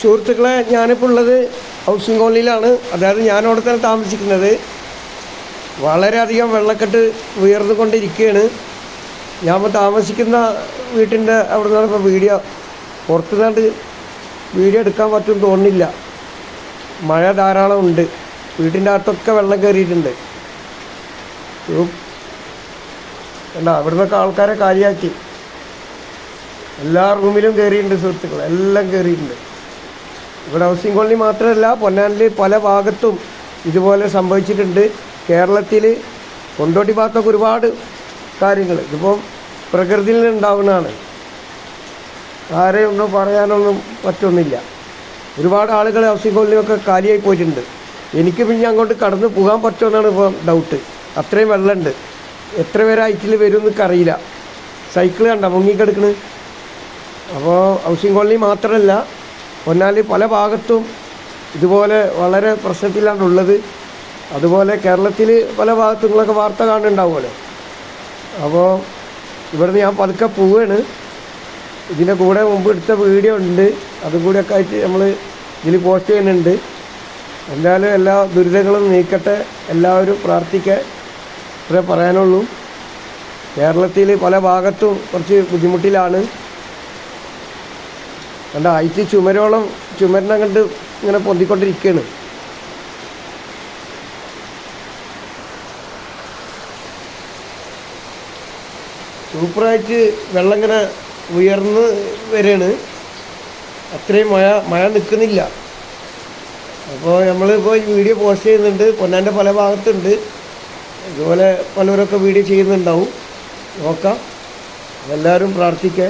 സുഹൃത്തുക്കളെ ഞാനിപ്പോൾ ഉള്ളത് ഹൗസിംഗ് കോളനിയിലാണ്. അതായത് ഞാനവിടെ തന്നെ താമസിക്കുന്നത്. വളരെയധികം വെള്ളക്കെട്ട് ഉയർന്നുകൊണ്ടിരിക്കുകയാണ്. ഞാൻ താമസിക്കുന്ന വീട്ടിന്റെ അവിടെ നിന്നാണ് ഇപ്പോൾ വീഡിയോ. പുറത്തു നിന്നാണ്ട് വീഡിയോ എടുക്കാൻ പറ്റും തോന്നുന്നില്ല. മഴ ധാരാളം ഉണ്ട്. വീട്ടിന്റെ അകത്തൊക്കെ വെള്ളം കയറിയിട്ടുണ്ട്. അല്ല അവിടെ അവിടുന്നൊക്കെ ആൾക്കാരെ കാര്യമാക്കി എല്ലാ റൂമിലും കയറിയിട്ടുണ്ട് സുഹൃത്തുക്കൾ എല്ലാം കയറിയിട്ടുണ്ട്. ഇവിടെ ഹൗസിംഗ് കോളനി മാത്രമല്ല പൊന്നാനിൽ പല ഭാഗത്തും ഇതുപോലെ സംഭവിച്ചിട്ടുണ്ട്. കേരളത്തിൽ കൊണ്ടോട്ടി ഭാഗത്തൊക്കെ ഒരുപാട് കാര്യങ്ങൾ ഇതിപ്പോൾ പ്രകൃതിയിൽ ഉണ്ടാവുന്നതാണ്. ആരെയൊന്നും പറയാനൊന്നും പറ്റൊന്നുമില്ല. ഒരുപാട് ആളുകൾ ഹൗസിംഗ് കോളനിയൊക്കെ കാലിയായി പോയിട്ടുണ്ട്. എനിക്ക് പിന്നെ അങ്ങോട്ട് കടന്നു പോകാൻ പറ്റുമെന്നാണ് ഇപ്പോൾ ഡൗട്ട് അത്രയും വെള്ളമുണ്ട്. എത്ര പേര് ഐറ്റിൽ വരും എന്നൊക്കെ അറിയില്ല. സൈക്കിൾ കണ്ട? മുങ്ങിക്കെടുക്കണ്. അപ്പോൾ ഹൗസിംഗ് കോളനി മാത്രമല്ല പൊന്നാലി പല ഭാഗത്തും ഇതുപോലെ വളരെ പ്രശ്നത്തിലാണ് ഉള്ളത്. അതുപോലെ കേരളത്തിൽ പല ഭാഗത്തും നിങ്ങളൊക്കെ വാർത്ത കാണുന്നുണ്ടാവുമല്ലോ. അപ്പോൾ ഇവിടുന്ന് ഞാൻ പതുക്കെ പോവുകയാണ് ഇതിന്റെ കൂടെ മുമ്പ് എടുത്ത വീഡിയോ ഉണ്ട്. അതും കൂടിയൊക്കെ ആയിട്ട് നമ്മൾ ഇതിൽ പോസ്റ്റ് ചെയ്യുന്നുണ്ട്. എന്തായാലും എല്ലാ ദുരിതങ്ങളും നീക്കട്ടെ. എല്ലാവരും പ്രാർത്ഥിക്കാൻ ഇത്രേ പറയാനുള്ളൂ. കേരളത്തിൽ പല ഭാഗത്തും കുറച്ച് ബുദ്ധിമുട്ടിലാണ്. കണ്ട ആയിട്ട് ചുമരോളം ചുമരിനെ കണ്ട് ഇങ്ങനെ പൊന്തിക്കൊണ്ടിരിക്കുകയാണ് സൂപ്പറായിട്ട് വെള്ളം ഇങ്ങനെ ഉയർന്ന് വരികയാണ് അത്രയും മഴ മഴ നിൽക്കുന്നില്ല അപ്പോൾ നമ്മളിപ്പോൾ വീഡിയോ പോസ്റ്റ് ചെയ്യുന്നുണ്ട്. പൊന്നാന്റെ പല ഭാഗത്തുണ്ട്. ഇതുപോലെ പലവരൊക്കെ വീഡിയോ ചെയ്യുന്നുണ്ടാവും. നോക്കാം. എല്ലാവരും പ്രാർത്ഥിക്കുക